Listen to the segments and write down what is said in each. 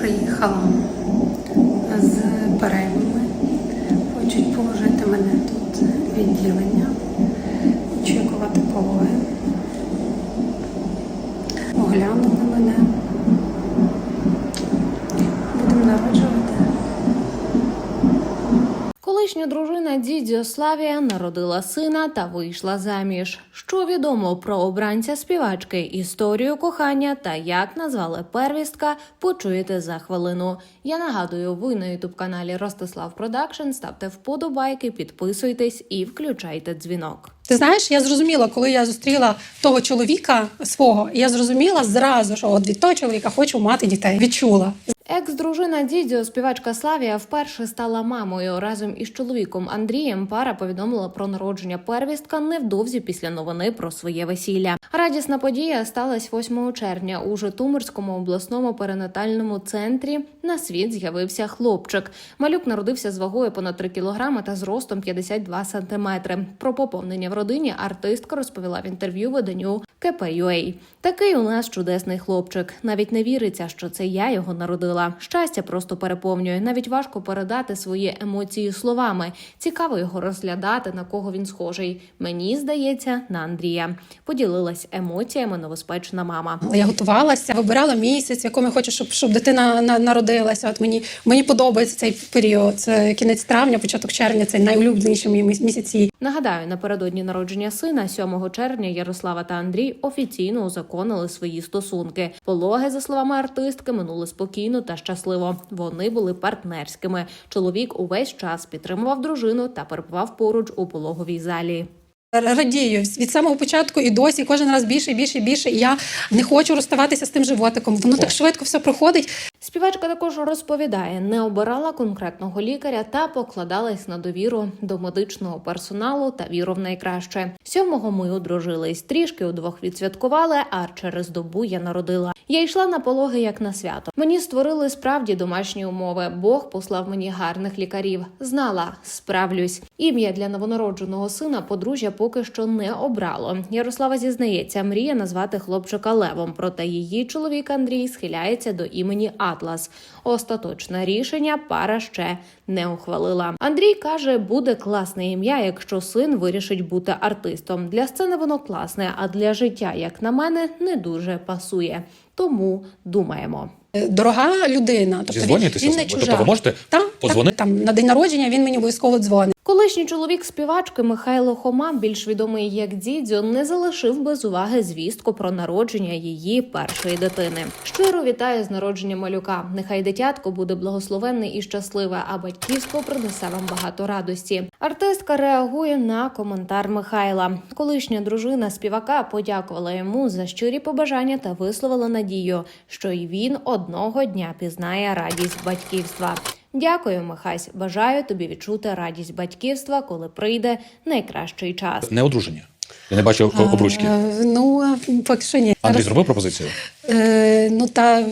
приїхала з переймами. Хочуть положити мене тут відділення, Колишня дружина Дідзьо Славія народила сина та вийшла заміж. Що відомо про обранця співачки, історію кохання та як назвали первістка, почуєте за хвилину. Я нагадую, ви на ютуб каналі Ростислав Продакшн. Ставте вподобайки, підписуйтесь і включайте дзвінок. Ти знаєш, я зрозуміла, коли я зустріла того чоловіка свого, я зрозуміла зразу, що от від того чоловіка хочу мати дітей. Відчула. Екс-дружина Дідзьо, співачка Славія, вперше стала мамою. Разом із чоловіком Андрієм пара повідомила про народження первістка невдовзі після новини про своє весілля. Радісна подія сталася 8 червня у Житомирському обласному перинатальному центрі. На світ з'явився хлопчик. Малюк народився з вагою понад 3 кілограми та зростом 52 сантиметри. Про поповнення в родині артистка розповіла в інтерв'ю виданню КПЮА. Такий у нас чудесний хлопчик. Навіть не віриться, що це я його народила. Щастя просто переповнює. Навіть важко передати свої емоції словами. Цікаво його розглядати, на кого він схожий. Мені здається, на Андрія. Поділилась емоціями новоспечна мама. Я готувалася, вибирала місяць, в якому я хочу, щоб, щоб дитина на- народилася. От мені мені подобається цей період. Це кінець травня, початок червня. Це найулюбленіші мої міс- місяці. Нагадаю, напередодні народження сина 7 червня Ярослава та Андрій офіційно узаконили свої стосунки. Пологи, за словами артистки, минули спокійно та щасливо. Вони були партнерськими. Чоловік увесь час підтримував дружину та перебував поруч у пологовій залі. Радію від самого початку і досі кожен раз більше більше більше. Я не хочу розставатися з тим животиком. Воно так швидко все проходить. Співачка також розповідає, не обирала конкретного лікаря та покладалась на довіру до медичного персоналу та віру в найкраще. Сьомого ми одружились, трішки удвох відсвяткували, а через добу я народила. Я йшла на пологи як на свято. Мені створили справді домашні умови. Бог послав мені гарних лікарів. Знала, справлюсь. Ім'я для новонародженого сина подружжя поки що не обрало. Ярослава зізнається, мріє назвати хлопчика Левом, проте її чоловік Андрій схиляється до імені Атлас. Остаточне рішення пара ще не ухвалила. Андрій каже, буде класне ім'я, якщо син вирішить бути артистом. Для сцени воно класне, а для життя, як на мене, не дуже пасує. Тому думаємо. Е, Дорога людина. Тобто він, він не чужа. Тобто ви можете Та, подзвонити? там на день народження він мені обов'язково дзвонить. Колишній чоловік співачки Михайло Хома, більш відомий як Дідзьо, не залишив без уваги звістку про народження її першої дитини. Щиро вітаю з народженням малюка. Нехай дитятко буде благословенне і щасливе, а батьківство принесе вам багато радості. Артистка реагує на коментар Михайла. Колишня дружина співака подякувала йому за щирі побажання та висловила надію, що й він одного дня пізнає радість батьківства. Дякую, Михась. Бажаю тобі відчути радість батьківства, коли прийде найкращий час. Не одруження. Я не бачу обручки. Ну, поки що ні. Андрій зробив пропозицію? Е, ну та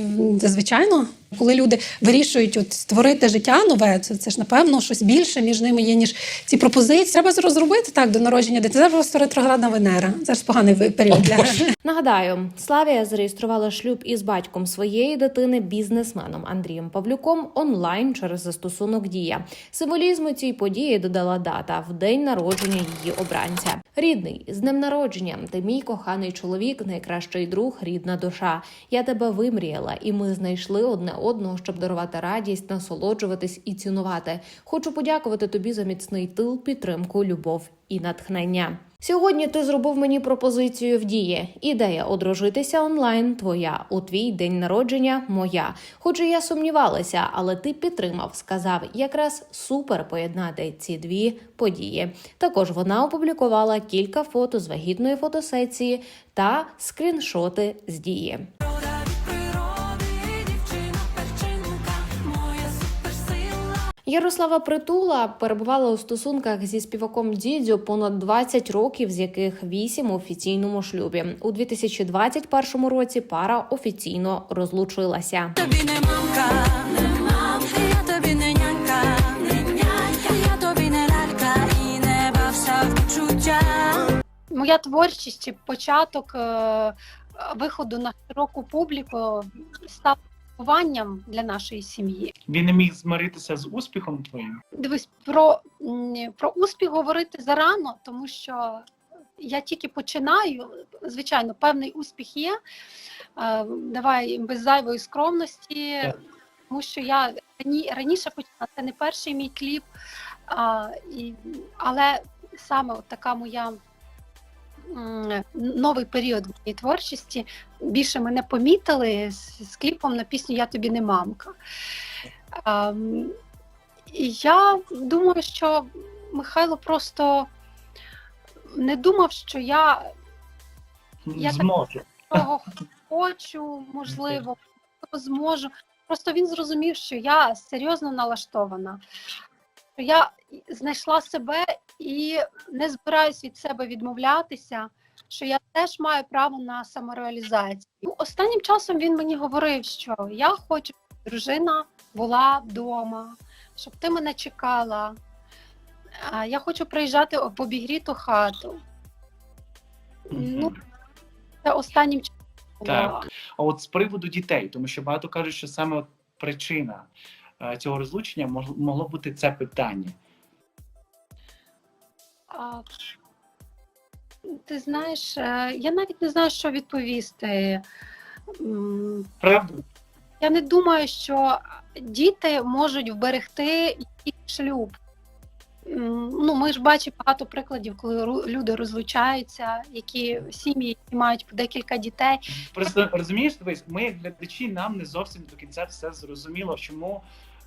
звичайно, коли люди вирішують от створити життя нове, це, це ж напевно щось більше між ними є, ніж ці пропозиції. Треба зро- зробити так до народження дитини. Це просто ретроградна Венера. Це ж поганий період для Нагадаю, Славія зареєструвала шлюб із батьком своєї дитини, бізнесменом Андрієм Павлюком, онлайн через застосунок Дія. Символізму цій події додала дата в день народження її обранця. Рідний з днем народження. Ти мій коханий чоловік, найкращий друг, рідна душа. Я тебе вимріяла, і ми знайшли одне одного, щоб дарувати радість, насолоджуватись і цінувати. Хочу подякувати тобі за міцний тил, підтримку, любов і натхнення. Сьогодні ти зробив мені пропозицію в дії. Ідея одружитися онлайн твоя. У твій день народження моя. Хоч і я сумнівалася, але ти підтримав, сказав якраз супер поєднати ці дві події. Також вона опублікувала кілька фото з вагітної фотосесії та скріншоти з дії. Ярослава Притула перебувала у стосунках зі співаком Дідзьо понад 20 років, з яких 8 у офіційному шлюбі. У 2021 році пара офіційно розлучилася. тобі не мамка, не мамка, я тобі не нянька, не нянька, я тобі не лялька і не бався в почуття. моя творчість, початок е, виходу на широку публіку став вихованням для нашої сім'ї. Він не міг змиритися з успіхом твоїм. Дивись, про, про успіх говорити зарано, тому що я тільки починаю. Звичайно, певний успіх є. Е, Давай без зайвої скромності, Так. тому що я рані- раніше починала. Це не перший мій кліп, а, і, але саме от така моя. Новий період в моїй творчості більше мене помітили з, з кліпом на пісню Я тобі не мамка. Ем, і я думаю, що Михайло просто не думав, що я Я так- того хочу, можливо, зможу. Просто він зрозумів, що я серйозно налаштована, що я знайшла себе і не збираюсь від себе відмовлятися, що я теж маю право на самореалізацію. Ну, Останнім часом він мені говорив, що я хочу, щоб дружина була вдома, щоб ти мене чекала. Я хочу приїжджати в обігріту хату. Ну, це останнім часом. Так. А от з приводу дітей, тому що багато кажуть, що саме причина цього розлучення могло бути це питання. А, ти знаєш, е, я навіть не знаю, що відповісти. Правда? Я не думаю, що діти можуть вберегти шлюб. Ну, ми ж бачимо багато прикладів, коли люди розлучаються, які сім'ї які мають по декілька дітей. Просто розумієш, дивись, ми глядачі, нам не зовсім до кінця все зрозуміло, чому,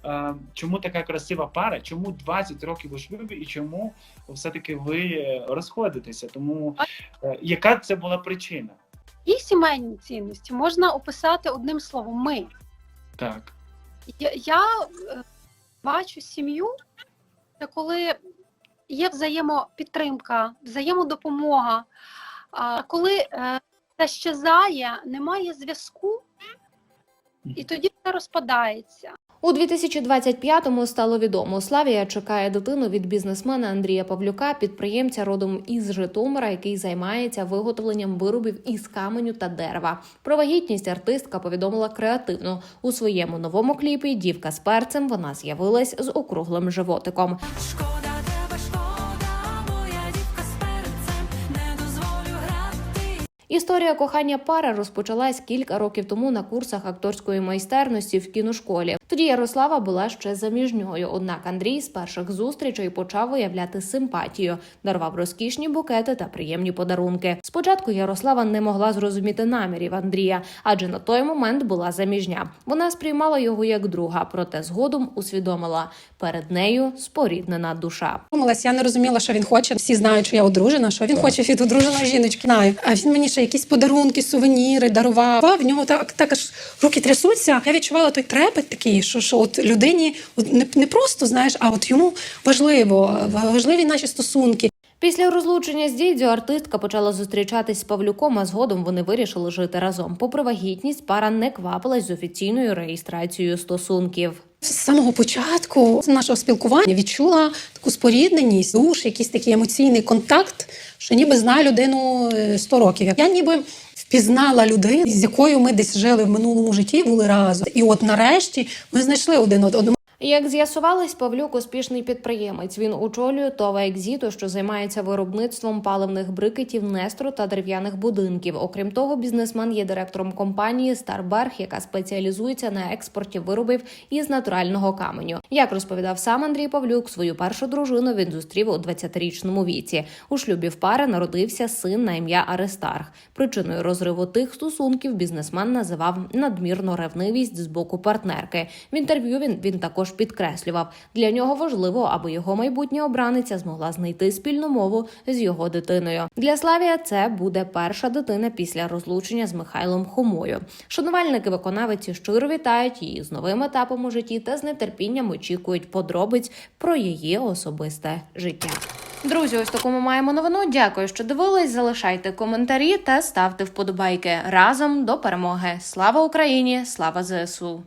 е, чому така красива пара, чому 20 років у шлюбі і чому все-таки ви розходитеся. Тому е, яка це була причина? І сімейні цінності можна описати одним словом ми. Так. Я, я е, бачу сім'ю, це коли є взаємопідтримка, взаємодопомога. А коли е, це щезає, немає зв'язку, і тоді все розпадається. У 2025-му стало відомо, Славія чекає дитину від бізнесмена Андрія Павлюка, підприємця родом із Житомира, який займається виготовленням виробів із каменю та дерева. Про вагітність артистка повідомила креативно у своєму новому кліпі. Дівка з перцем вона з'явилась з округлим животиком. Історія кохання пари розпочалась кілька років тому на курсах акторської майстерності в кіношколі. Тоді Ярослава була ще заміжньою. Однак Андрій з перших зустрічей почав виявляти симпатію, дарував розкішні букети та приємні подарунки. Спочатку Ярослава не могла зрозуміти намірів Андрія, адже на той момент була заміжня. Вона сприймала його як друга, проте згодом усвідомила перед нею споріднена душа. Думалась, я не розуміла, що він хоче. Всі знають, що я одружена, що він хоче від одруженої жіночки. Знаю. А він мені ще якісь подарунки, сувеніри дарував. В нього так, так аж руки трясуться. Я відчувала той трепет такий, що, що от людині от не, не просто знаєш, а от йому важливо, важливі наші стосунки. Після розлучення з дідзю артистка почала зустрічатись з Павлюком, а згодом вони вирішили жити разом. Попри вагітність, пара не квапилась з офіційною реєстрацією стосунків. З самого початку нашого спілкування відчула таку спорідненість, душ, якийсь такий емоційний контакт, що ніби знаю людину е, 100 років. Я ніби впізнала людину, з якою ми десь жили в минулому житті, були разом. І от нарешті ми знайшли один одного. Як з'ясувалось, Павлюк успішний підприємець. Він очолює ТОВА «Екзіто», що займається виробництвом паливних брикетів, нестру та дерев'яних будинків. Окрім того, бізнесмен є директором компанії Старберг, яка спеціалізується на експорті виробів із натурального каменю. Як розповідав сам Андрій Павлюк, свою першу дружину він зустрів у 20-річному віці. У шлюбі в пари народився син на ім'я Аристарх. Причиною розриву тих стосунків бізнесмен називав надмірну ревнивість з боку партнерки. В інтерв'ю він, він також підкреслював, для нього важливо, аби його майбутня обраниця змогла знайти спільну мову з його дитиною. Для Славія це буде перша дитина після розлучення з Михайлом Хомою. Шанувальники виконавиці щиро вітають її з новим етапом у житті та з нетерпінням очікують подробиць про її особисте життя. Друзі, ось таку ми маємо новину. Дякую, що дивились. Залишайте коментарі та ставте вподобайки разом до перемоги. Слава Україні! Слава ЗСУ!